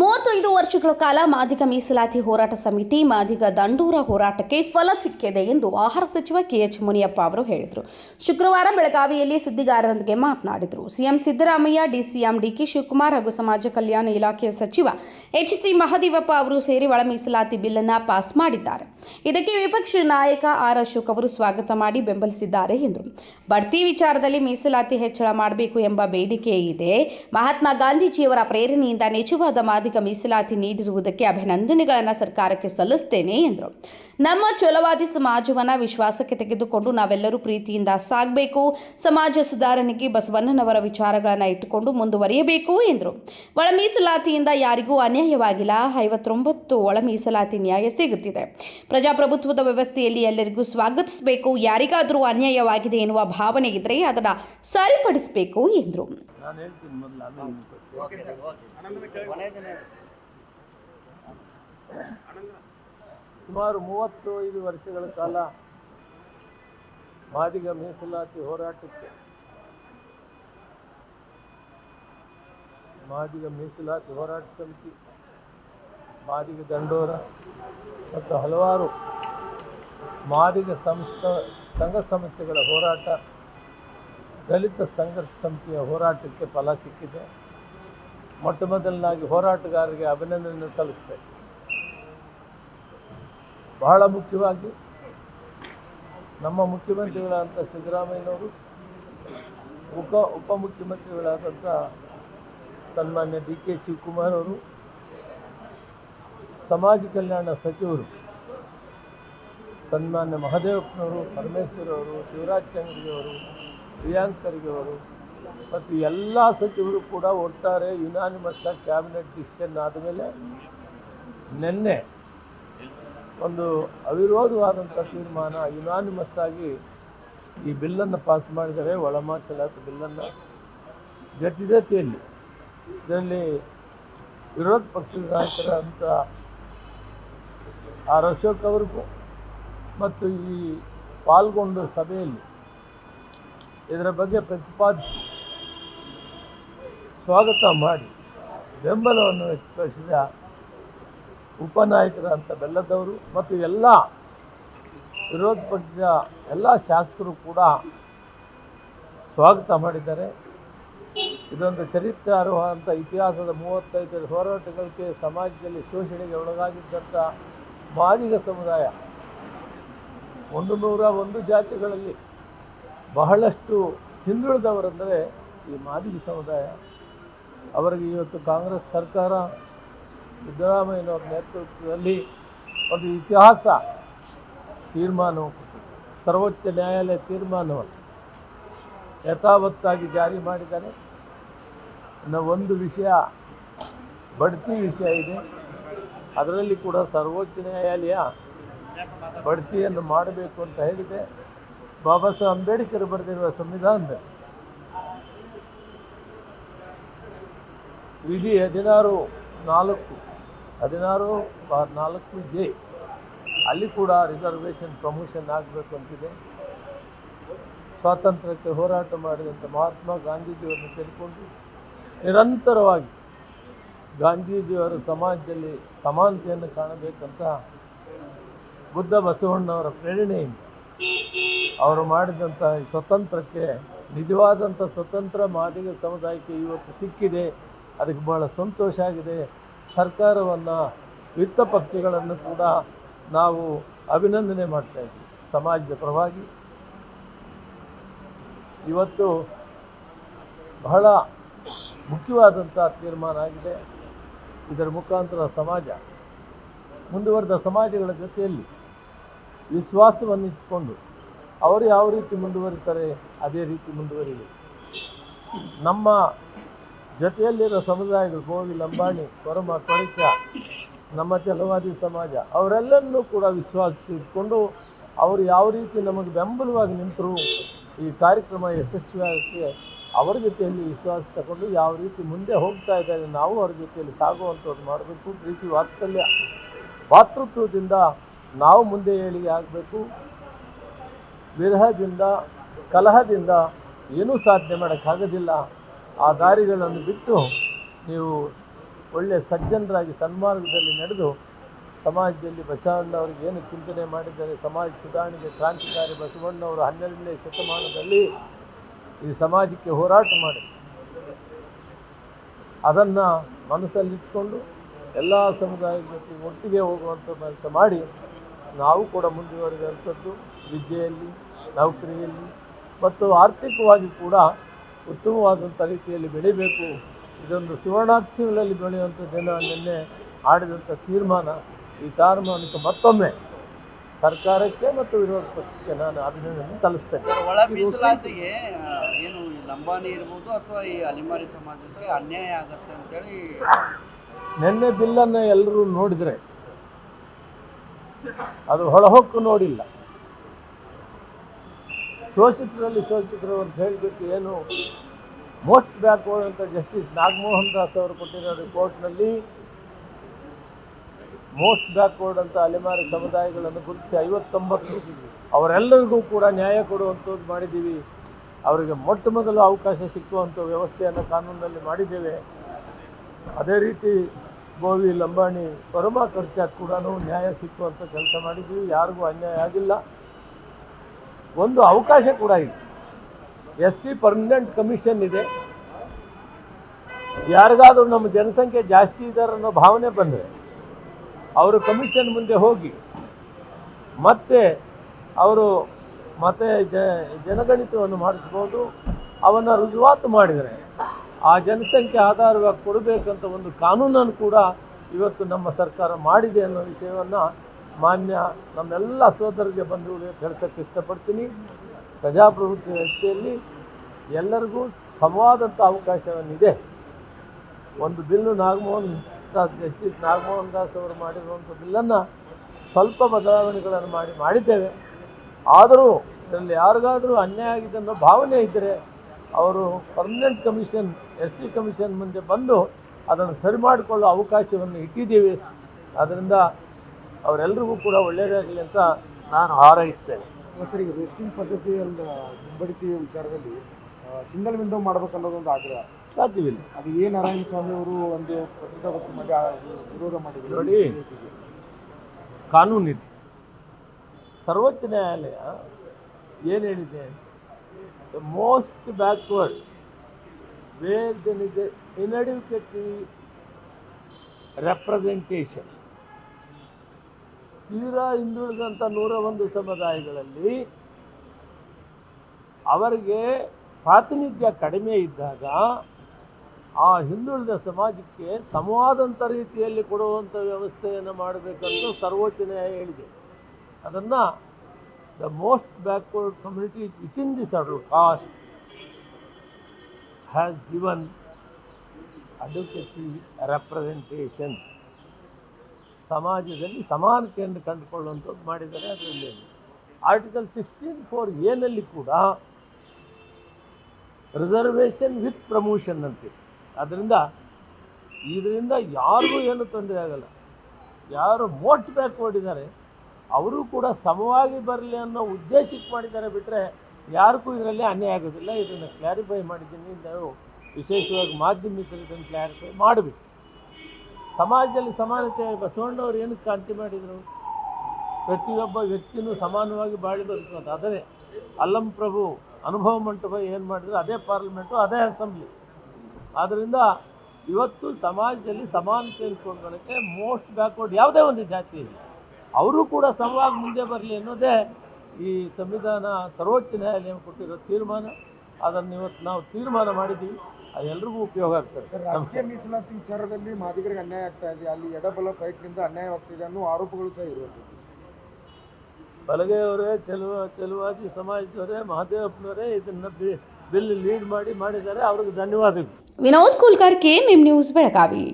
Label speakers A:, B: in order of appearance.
A: ಮೂವತ್ತೈದು ವರ್ಷಗಳ ಕಾಲ ಮಾದಿಗ ಮೀಸಲಾತಿ ಹೋರಾಟ ಸಮಿತಿ, ಮಾದಿಗ ದಂಡೂರ ಹೋರಾಟಕ್ಕೆ ಫಲ ಸಿಕ್ಕಿದೆ ಎಂದು ಆಹಾರ ಸಚಿವ ಕೆಎಚ್ ಮುನಿಯಪ್ಪ ಅವರು ಹೇಳಿದರು. ಶುಕ್ರವಾರ ಬೆಳಗಾವಿಯಲ್ಲಿ ಸುದ್ದಿಗಾರರೊಂದಿಗೆ ಮಾತನಾಡಿದರು. CM Siddaramaiah, DCM DK Shivakumar ಹಾಗೂ ಸಮಾಜ ಕಲ್ಯಾಣ ಇಲಾಖೆಯ ಸಚಿವ ಎಚ್ ಸಿ ಮಹದೇವಪ್ಪ ಅವರು ಸೇರಿ ಒಳ ಮೀಸಲಾತಿ ಬಿಲ್ ಅನ್ನ ಪಾಸ್ ಮಾಡಿದ್ದಾರೆ. ಇದಕ್ಕೆ ವಿಪಕ್ಷ ನಾಯಕ ಆರ್. ಅಶೋಕ್ ಅವರು ಸ್ವಾಗತ ಮಾಡಿ ಬೆಂಬಲಿಸಿದ್ದಾರೆ ಎಂದರು. ಬಡ್ತಿ ವಿಚಾರದಲ್ಲಿ ಮೀಸಲಾತಿ ಹೆಚ್ಚಳ ಮಾಡಬೇಕು ಎಂಬ ಬೇಡಿಕೆ ಇದೆ. ಮಹಾತ್ಮ ಗಾಂಧೀಜಿಯವರ ಪ್ರೇರಣೆಯಿಂದ ನಿಜವಾದ ಮಾದಿಗ ಮೀಸಲಾತಿ ನೀಡಿರುವುದಕ್ಕೆ ಅಭಿನಂದನೆಗಳನ್ನು ಸರ್ಕಾರಕ್ಕೆ ಸಲ್ಲಿಸ್ತೇನೆ ಎಂದರು. ನಮ್ಮ ಚೊಲವಾದಿ ಸಮಾಜವನ್ನು ವಿಶ್ವಾಸಕ್ಕೆ ತೆಗೆದುಕೊಂಡು ನಾವೆಲ್ಲರೂ ಪ್ರೀತಿಯಿಂದ ಸಾಗಬೇಕು. ಸಮಾಜ ಸುಧಾರಣೆಗೆ ಬಸವಣ್ಣನವರ ವಿಚಾರಗಳನ್ನು ಇಟ್ಟುಕೊಂಡು ಮುಂದುವರಿಯಬೇಕು ಎಂದರು. ಒಳ ಮೀಸಲಾತಿಯಿಂದ ಯಾರಿಗೂ ಅನ್ಯಾಯವಾಗಿಲ್ಲ. ಐವತ್ತೊಂಬತ್ತು ಒಳ ಮೀಸಲಾತಿ ನ್ಯಾಯ ಸಿಗುತ್ತಿದೆ. ಪ್ರಜಾಪ್ರಭುತ್ವದ ವ್ಯವಸ್ಥೆಯಲ್ಲಿ ಎಲ್ಲರಿಗೂ ಸ್ವಾಗತಿಸಬೇಕು. ಯಾರಿಗಾದರೂ ಅನ್ಯಾಯವಾಗಿದೆ ಎನ್ನುವ ಭಾವನೆ ಇದ್ದರೆ ಅದನ್ನು ಸರಿಪಡಿಸಬೇಕು ಎಂದರು.
B: ಸುಮಾರು ಮೂವತ್ತೈದು ವರ್ಷಗಳ ಕಾಲ ಮಾದಿಗ ಮೀಸಲಾತಿ ಹೋರಾಟಕ್ಕೆ ಮಾದಿಗ ಮೀಸಲಾತಿ ಹೋರಾಟ ಸಮಿತಿ, ಮಾದಿಗ ದಂಡೋರ ಮತ್ತು ಹಲವಾರು ಮಾದಿಗ ಸಂಸ್ಥ, ಸಂಘ ಸಂಸ್ಥೆಗಳ ಹೋರಾಟ, ದಲಿತ ಸಂಘರ್ಷ ಸಮಿತಿಯ ಹೋರಾಟಕ್ಕೆ ಫಲ ಸಿಕ್ಕಿದೆ. ಮೊಟ್ಟ ಮೊದಲನಾಗಿ ಹೋರಾಟಗಾರರಿಗೆ ಅಭಿನಂದನೆ ಸಲ್ಲಿಸ್ತೇನೆ. ಬಹಳ ಮುಖ್ಯವಾಗಿ ನಮ್ಮ ಮುಖ್ಯಮಂತ್ರಿಗಳಾದಂಥ ಸಿದ್ದರಾಮಯ್ಯನವರು, ಉಪ ಉಪಮುಖ್ಯಮಂತ್ರಿಗಳಾದಂಥ ಸನ್ಮಾನ್ಯ ಡಿ ಕೆ ಶಿವಕುಮಾರ್ ಅವರು, ಸಮಾಜ ಕಲ್ಯಾಣ ಸಚಿವರು, ಸನ್ಮಾನ್ಯ ಮಹದೇವಪ್ಪನವರು, ಪರಮೇಶ್ವರ್ ಅವರು, ಶಿವರಾಜ್ ಅವರು, ಪ್ರಿಯಾಂಕ್ ಖರ್ಗೆ ಅವರು ಮತ್ತು ಎಲ್ಲ ಸಚಿವರು ಕೂಡ ಒಟ್ಟಾರೆ ಯುನಾನಿಮಸ್ ಕ್ಯಾಬಿನೆಟ್ ಡಿಸಿಷನ್ ಆದಮೇಲೆ ನಿನ್ನೆ ಒಂದು ಅವಿರೋಧವಾದಂಥ ತೀರ್ಮಾನ ಯುನಾನಿಮಸ್ ಆಗಿ ಈ ಬಿಲ್ಲನ್ನು ಪಾಸ್ ಮಾಡಿದರೆ ಒಳ ಮೀಸಲಾತಿ ಬಿಲ್ಲನ್ನು ಜಟಿಲತೆಯಲ್ಲಿ ಇದರಲ್ಲಿ ವಿರೋಧ ಪಕ್ಷದ ನಾಯಕರಾದಂಥ ಆರ್ ಅಶೋಕ್ ಅವ್ರಿಗೂ ಮತ್ತು ಈ ಪಾಲ್ಗೊಂಡ ಸಭೆಯಲ್ಲಿ ಇದರ ಬಗ್ಗೆ ಪ್ರತಿಪಾದಿಸಿ ಸ್ವಾಗತ ಮಾಡಿ ಬೆಂಬಲವನ್ನು ವ್ಯಕ್ತಪಡಿಸಿದ ಉಪನಾಯಕರಂಥ ಬೆಲ್ಲದವರು ಮತ್ತು ಎಲ್ಲ ವಿರೋಧ ಪಕ್ಷದ ಎಲ್ಲ ಶಾಸಕರು ಕೂಡ ಸ್ವಾಗತ ಮಾಡಿದ್ದಾರೆ. ಇದೊಂದು ಚರಿತ್ರಾರ್ಹವಾದಂಥ ಇತಿಹಾಸದ ಮೂವತ್ತೈದು ಹೋರಾಟಗಳಿಗೆ ಸಮಾಜದಲ್ಲಿ ಶೋಷಣೆಗೆ ಒಳಗಾಗಿದ್ದಂಥ ಮಾದಿಗ ಸಮುದಾಯ. ಒಂದು ನೂರ ಒಂದು ಜಾತಿಗಳಲ್ಲಿ ಬಹಳಷ್ಟು ಹಿಂದುಳಿದವರೆಂದರೆ ಈ ಮಾದಿಗ ಸಮುದಾಯ. ಅವರಿಗೆ ಇವತ್ತು ಕಾಂಗ್ರೆಸ್ ಸರ್ಕಾರ ಸಿದ್ದರಾಮಯ್ಯನವರ ನೇತೃತ್ವದಲ್ಲಿ ಒಂದು ಇತಿಹಾಸ ತೀರ್ಮಾನ ಸರ್ವೋಚ್ಚ ನ್ಯಾಯಾಲಯ ತೀರ್ಮಾನವನ್ನು ಯಥಾವತ್ತಾಗಿ ಜಾರಿ ಮಾಡಿದ್ದಾರೆ. ಇನ್ನು ಒಂದು ವಿಷಯ, ಬಡ್ತಿ ವಿಷಯ ಇದೆ. ಅದರಲ್ಲಿ ಕೂಡ ಸರ್ವೋಚ್ಚ ನ್ಯಾಯಾಲಯ ಬಡ್ತಿಯನ್ನು ಮಾಡಬೇಕು ಅಂತ ಹೇಳಿದೆ. ಬಾಬಾ ಸಾಹೇಬ್ ಅಂಬೇಡ್ಕರ್ ಬರೆದಿರುವ ಸಂವಿಧಾನದಲ್ಲಿ ವಿಧಿ ಹದಿನಾರು ನಾಲ್ಕು, ಹದಿನಾರು, ನಾಲ್ಕು ಜೆ. ಅಲ್ಲಿ ಕೂಡ ರಿಸರ್ವೇಷನ್ ಪ್ರಮೋಷನ್ ಆಗಬೇಕು ಅಂತಿದೆ. ಸ್ವಾತಂತ್ರ್ಯಕ್ಕೆ ಹೋರಾಟ ಮಾಡಿದಂಥ ಮಹಾತ್ಮ ಗಾಂಧೀಜಿಯವರನ್ನು ತಿಳ್ಕೊಂಡು ನಿರಂತರವಾಗಿ ಗಾಂಧೀಜಿಯವರ ಸಮಾಜದಲ್ಲಿ ಸಮಾನತೆಯನ್ನು ಕಾಣಬೇಕಂತ ಬುದ್ಧ ಬಸವಣ್ಣವರ ಪ್ರೇರಣೆಯಿಂದ ಅವರು ಮಾಡಿದಂಥ ಸ್ವತಂತ್ರಕ್ಕೆ ನಿಜವಾದಂಥ ಸ್ವತಂತ್ರ ಮಾದಿಗ ಸಮುದಾಯಕ್ಕೆ ಇವತ್ತು ಸಿಕ್ಕಿದೆ. ಅದಕ್ಕೆ ಬಹಳ ಸಂತೋಷ ಆಗಿದೆ. ಸರ್ಕಾರವನ್ನು ವಿತ್ತ ಪಕ್ಷಗಳನ್ನು ಕೂಡ ನಾವು ಅಭಿನಂದನೆ ಮಾಡ್ತಾ ಇದ್ದೀವಿ. ಸಮಾಜದ ಪರವಾಗಿ ಇವತ್ತು ಬಹಳ ಮುಖ್ಯವಾದಂಥ ತೀರ್ಮಾನ ಆಗಿದೆ. ಇದರ ಮುಖಾಂತರ ಸಮಾಜ, ಮುಂದುವರೆದ ಸಮಾಜಗಳ ಜೊತೆಯಲ್ಲಿ ವಿಶ್ವಾಸವನ್ನು ಇಟ್ಟುಕೊಂಡು ಅವರು ಯಾವ ರೀತಿ ಮುಂದುವರಿತಾರೆ, ಅದೇ ರೀತಿ ಮುಂದುವರಿಲಿ. ನಮ್ಮ ಜೊತೆಯಲ್ಲಿರೋ ಸಮುದಾಯಗಳು ಕೋವಿ ಲಂಬಾಣಿ ಕೊರಮ ಕೊರಿಚ ನಮ್ಮ ಚಲವಾದಿ ಸಮಾಜ, ಅವರೆಲ್ಲರನ್ನೂ ಕೂಡ ವಿಶ್ವಾಸ ಇಟ್ಕೊಂಡು ಅವರು ಯಾವ ರೀತಿ ನಮಗೆ ಬೆಂಬಲವಾಗಿ ನಿಂತರು, ಈ ಕಾರ್ಯಕ್ರಮ ಯಶಸ್ವಿಯಾಗಕ್ಕೆ ಅವರ ಜೊತೆಯಲ್ಲಿ ವಿಶ್ವಾಸ ತಗೊಂಡು ಯಾವ ರೀತಿ ಮುಂದೆ ಹೋಗ್ತಾ ಇದ್ದಾರೆ, ನಾವು ಅವ್ರ ಜೊತೆಯಲ್ಲಿ ಸಾಗುವಂಥದ್ದು ಮಾಡಬೇಕು, ಪ್ರೀತಿ ವಾತ್ಸಲ್ಯ, ಭಾತೃತ್ವದಿಂದ ನಾವು ಮುಂದೆ ಏಳಿಗೆ ಆಗಬೇಕು, ವಿರಹದಿಂದ, ಕಲಹದಿಂದ ಏನೂ ಸಾಧನೆ ಮಾಡೋಕ್ಕಾಗೋದಿಲ್ಲ. ಆ ದಾರಿಗಳನ್ನು ಬಿಟ್ಟು ನೀವು ಒಳ್ಳೆಯ ಸಜ್ಜನರಾಗಿ ಸನ್ಮಾರ್ಗದಲ್ಲಿ ನಡೆದು ಸಮಾಜದಲ್ಲಿ ಬಸವಣ್ಣವರಿಗೆ ಏನು ಚಿಂತನೆ ಮಾಡಿದ್ದಾರೆ, ಸಮಾಜ ಸುಧಾರಣೆಗೆ ಕ್ರಾಂತಿಕಾರಿ ಬಸವಣ್ಣವರು ಹನ್ನೆರಡನೇ ಶತಮಾನದಲ್ಲಿ ಈ ಸಮಾಜಕ್ಕೆ ಹೋರಾಟ ಮಾಡಿ. ಅದನ್ನು ಮನಸ್ಸಲ್ಲಿಟ್ಕೊಂಡು ಎಲ್ಲ ಸಮುದಾಯದ ಜೊತೆ ಒಟ್ಟಿಗೆ ಹೋಗುವಂಥ ಕೆಲಸ ಮಾಡಿ ನಾವು ಕೂಡ ಮುಂದುವರೆದಂಥದ್ದು, ವಿದ್ಯೆಯಲ್ಲಿ, ನೌಕರಿಯಲ್ಲಿ, ಮತ್ತು ಆರ್ಥಿಕವಾಗಿ ಕೂಡ ಉತ್ತಮವಾದಂಥ ರೀತಿಯಲ್ಲಿ ಬೆಳಿಬೇಕು. ಇದೊಂದು ಸುವರ್ಣಾಕ್ಷರಗಳಲ್ಲಿ ಬೆಳೆಯುವಂಥ ಜನ ನಿನ್ನೆ ಆಡಿದಂಥ ತೀರ್ಮಾನ. ಈ ತೀರ್ಮಾನಕ್ಕೆ ಮತ್ತೊಮ್ಮೆ ಸರ್ಕಾರಕ್ಕೆ ಮತ್ತು ವಿರೋಧ ಪಕ್ಷಕ್ಕೆ ನಾನು ಅಭಿನಂದನೆ ಸಲ್ಲಿಸ್ತೇನೆ.
C: ಒಳ ಮೀಸಲಾತಿಗೆ ಏನು ಲಂಬಾಣಿ ಇರ್ಬೋದು ಅಥವಾ ಈ ಅಲಿಮಾರಿ ಸಮಾಜಕ್ಕೆ ಅನ್ಯಾಯ ಆಗುತ್ತೆ ಅಂತೇಳಿ
B: ನಿನ್ನೆ ಬಿಲ್ಲನ್ನು ಎಲ್ಲರೂ ನೋಡಿದರೆ ಅದು ಹೊಳಹೊಕ್ಕು ನೋಡಿಲ್ಲ. ಶೋಷಿತರಲ್ಲಿ ಶೋಷಿತರು ಅಂತ ಹೇಳಿಬಿಟ್ಟು ಏನು ಮೋಸ್ಟ್ ಬ್ಯಾಕ್ವರ್ಡ್ ಅಂತ ಜಸ್ಟಿಸ್ ನಾಗಮೋಹನ್ ದಾಸ್ ಅವರು ಕೊಟ್ಟಿರೋ ರಿಪೋರ್ಟ್ನಲ್ಲಿ ಮೋಸ್ಟ್ ಬ್ಯಾಕ್ವರ್ಡ್ ಅಂತ ಅಲೆಮಾರಿ ಸಮುದಾಯಗಳನ್ನು ಗುರುತಿಸಿ ಐವತ್ತೊಂಬತ್ತು ಅವರೆಲ್ಲರಿಗೂ ಕೂಡ ನ್ಯಾಯ ಕೊಡುವಂಥದ್ದು ಮಾಡಿದ್ದೀವಿ. ಅವರಿಗೆ ಮೊಟ್ಟ ಮೊದಲು ಅವಕಾಶ ಸಿಕ್ಕುವಂಥ ವ್ಯವಸ್ಥೆಯನ್ನು ಕಾನೂನಲ್ಲಿ ಮಾಡಿದ್ದೇವೆ. ಅದೇ ರೀತಿ ಗೋವಿ ಲಂಬಾಣಿ ಪರಮ ಖರ್ಚಾಗಿ ಕೂಡ ನ್ಯಾಯ ಸಿಕ್ಕುವಂಥ ಕೆಲಸ ಮಾಡಿದ್ದೀವಿ. ಯಾರಿಗೂ ಅನ್ಯಾಯ ಆಗಿಲ್ಲ. ಒಂದು ಅವಕಾಶ ಕೂಡ ಇದೆ. ಎಸ್ ಸಿ ಪರ್ಮನೆಂಟ್ ಕಮಿಷನ್ ಇದೆ. ಯಾರಿಗಾದರೂ ನಮ್ಮ ಜನಸಂಖ್ಯೆ ಜಾಸ್ತಿ ಇದ್ದಾರೆ ಅನ್ನೋ ಭಾವನೆ ಬಂದರೆ ಅವರು ಕಮಿಷನ್ ಮುಂದೆ ಹೋಗಿ ಮತ್ತೆ ಅವರು ಮತ್ತೆ ಜನಗಣಿತವನ್ನು ಮಾಡಿಸ್ಬೋದು, ಅವನ್ನು ರುಜುವಾತು ಮಾಡಿದರೆ ಆ ಜನಸಂಖ್ಯೆ ಆಧಾರವಾಗಿ ಕೊಡಬೇಕಂತ ಒಂದು ಕಾನೂನನ್ನು ಕೂಡ ಇವತ್ತು ನಮ್ಮ ಸರ್ಕಾರ ಮಾಡಿದೆ ಅನ್ನೋ ವಿಷಯವನ್ನು ಮಾನ್ಯ ನಮ್ಮೆಲ್ಲ ಸೋದರರಿಗೆ ಬಂಧುಗಳಿಗೆ ತಿಳಿಸೋಕ್ಕೆ ಇಷ್ಟಪಡ್ತೀನಿ. ಪ್ರಜಾಪ್ರಭುತ್ವ ವ್ಯವಸ್ಥೆಯಲ್ಲಿ ಎಲ್ಲರಿಗೂ ಸಮವಾದಂಥ ಅವಕಾಶವನ್ನಿದೆ. ಒಂದು ಬಿಲ್ಲು ನಾಗಮೋಹನ್ ದಾಸ್ ಜಸ್ಟಿಸ್ ನಾಗಮೋಹನ್ ದಾಸ್ ಅವರು ಮಾಡಿರುವಂಥ ಬಿಲ್ಲನ್ನು ಸ್ವಲ್ಪ ಬದಲಾವಣೆಗಳನ್ನು ಮಾಡಿ ಮಾಡಿದ್ದೇವೆ. ಆದರೂ ಇದರಲ್ಲಿ ಯಾರಿಗಾದರೂ ಅನ್ಯಾಯ ಆಗಿದೆ ಅನ್ನೋ ಭಾವನೆ ಇದ್ದರೆ ಅವರು permanent commission, S C commission ಮುಂದೆ ಬಂದು ಅದನ್ನು ಸರಿ ಮಾಡಿಕೊಳ್ಳೋ ಅವಕಾಶವನ್ನು ಇಟ್ಟಿದ್ದೀವಿ. ಆದ್ದರಿಂದ ಅವರೆಲ್ಲರಿಗೂ ಕೂಡ ಒಳ್ಳೆಯದಾಗಲಿ ಅಂತ ನಾನು ಹಾರೈಸ್ತೇನೆ.
D: ಸರ್ ಈಗ ಪದ್ಧತಿ ಒಂದು ಹಿಂಬಡಿಕೆ ವಿಚಾರದಲ್ಲಿ ಸಿಂಗಲ್ ವಿಂಡೋ ಮಾಡ್ಬೇಕು ಅನ್ನೋದು ಒಂದು ಆಗ್ರಹ.
B: ಸಾಧ್ಯವಿಲ್ಲ.
D: ಅದು ಎ ನಾರಾಯಣ ಸ್ವಾಮಿ ಅವರು ಒಂದು ಪತ್ರಿಕಾಗೋಷ್ಠಿ ಮಾಡಿ ವಿರೋಧ ಮಾಡಿದ್ರು.
B: ನೋಡಿ. ಕಾನೂನಿದೆ. ಸರ್ವೋಚ್ಚ ನ್ಯಾಯಾಲಯ ಏನು ಹೇಳಿದೆ? The most backward where then is representation ತೀರಾ ಹಿಂದುಳಿದಂಥ ನೂರ ಒಂದು ಸಮುದಾಯಗಳಲ್ಲಿ ಅವರಿಗೆ ಪ್ರಾತಿನಿಧ್ಯ ಕಡಿಮೆ ಇದ್ದಾಗ ಆ ಹಿಂದುಳಿದ ಸಮಾಜಕ್ಕೆ ಸಮವಾದಂಥ ರೀತಿಯಲ್ಲಿ ಕೊಡುವಂಥ ವ್ಯವಸ್ಥೆಯನ್ನು ಮಾಡಬೇಕಂತ ಸರ್ವೋಚ್ಚ ನ್ಯಾಯ ಹೇಳಿದೆ. ಅದನ್ನು the most backward community which in the saddle caste has given advocacy representation ಸಮಾಜದಲ್ಲಿ ಸಮಾನತೆಯನ್ನು ಕಂಡುಕೊಳ್ಳುವಂಥದ್ದು ಮಾಡಿದ್ದಾರೆ ಅದರಲ್ಲಿ. ಆರ್ಟಿಕಲ್ ಸಿಕ್ಸ್ಟೀನ್ ಫೋರ್ ಎನಲ್ಲಿ ಕೂಡ ರಿಸರ್ವೇಷನ್ ವಿತ್ ಪ್ರಮೋಷನ್ ಅಂತಿದೆ ಅದರಿಂದ ಇದರಿಂದ ಯಾರಿಗೂ ಏನು ತೊಂದರೆ ಆಗಲ್ಲ. ಯಾರು ಮೋಟ್ ಬ್ಯಾಕ್ ಇದ್ದಾರೆ ಅವರು ಕೂಡ ಸಮವಾಗಿ ಬರಲಿ ಅನ್ನೋ ಉದ್ದೇಶಕ್ಕೆ ಮಾಡಿದ್ದಾರೆ ಬಿಟ್ಟರೆ ಯಾರಿಗೂ ಇದರಲ್ಲಿ ಅನ್ಯಾಯ ಆಗೋದಿಲ್ಲ. ಇದನ್ನು ಕ್ಲಾರಿಫೈ ಮಾಡಿದ್ದೀನಿ ನಾವು ವಿಶೇಷವಾಗಿ ಮಾಧ್ಯಮಿಕರು ಇದನ್ನು ಕ್ಲಾರಿಫೈ ಮಾಡಬೇಕು. ಸಮಾಜದಲ್ಲಿ ಸಮಾನತೆ ಬಸವಣ್ಣವ್ರು ಏನು ಕ್ರಾಂತಿ ಮಾಡಿದರು? ಪ್ರತಿಯೊಬ್ಬ ವ್ಯಕ್ತಿನೂ ಸಮಾನವಾಗಿ ಬಾಳಿ ಬದುಕುವಂಥ ಅದೇ ಅಲ್ಲಂ ಪ್ರಭು ಅನುಭವ ಮಂಟಪ ಏನು ಮಾಡಿದ್ರು? ಅದೇ ಪಾರ್ಲಿಮೆಂಟು ಅದೇ ಅಸೆಂಬ್ಲಿ ಆದ್ದರಿಂದ ಇವತ್ತು ಸಮಾಜದಲ್ಲಿ ಸಮಾನತೆ ಕೊಂಡ್ಕೊಳ್ಳೋಕ್ಕೆ ಮೋಸ್ಟ್ ಬ್ಯಾಕ್ವರ್ಡ್ ಯಾವುದೇ ಒಂದು ಜಾತಿ ಇಲ್ಲ. ಅವರು ಕೂಡ ಸಮವಾಗಿ ಮುಂದೆ ಬರಲಿ ಅನ್ನೋದೇ ಈ ಸಂವಿಧಾನ ಸರ್ವೋಚ್ಚ ನ್ಯಾಯಾಲಯ ಕೊಟ್ಟಿರೋ ತೀರ್ಮಾನ. ಅದನ್ನು ಇವತ್ತು ನಾವು ತೀರ್ಮಾನ ಮಾಡಿದ್ದೀವಿ. ಅದು ಎಲ್ರಿಗೂ ಉಪಯೋಗ ಆಗ್ತದೆ.
D: ರಾಜ್ಯ ರಾಜಕೀಯ ಮೀಸಲಾತಿ ವಿಚಾರದಲ್ಲಿ ಮಾದಿಗರಿಗೆ ಅನ್ಯಾಯ ಆಗ್ತಾ ಇದೆ. ಅಲ್ಲಿ ಎಡಬಲ ಫೈಟ್ನಿಂದ ಅನ್ಯಾಯವಾಗ್ತಿದೆ ಅನ್ನೋ ಆರೋಪಗಳು ಸಹ ಇರುವಂಥದ್ದು.
B: ಬಲಗೈಯವರೇ ಚೆಲುವ ಚೆಲುವಾದಿ ಸಮಾಜದವರೇ ಮಹದೇವಪ್ಪನವರೇ ಇದನ್ನು ಬಿಲ್ ಲೀಡ್ ಮಾಡಿ ಮಾಡಿದ್ದಾರೆ. ಅವ್ರಿಗೆ ಧನ್ಯವಾದಗಳು.
A: Vinod Kulkar K M news Belagavi.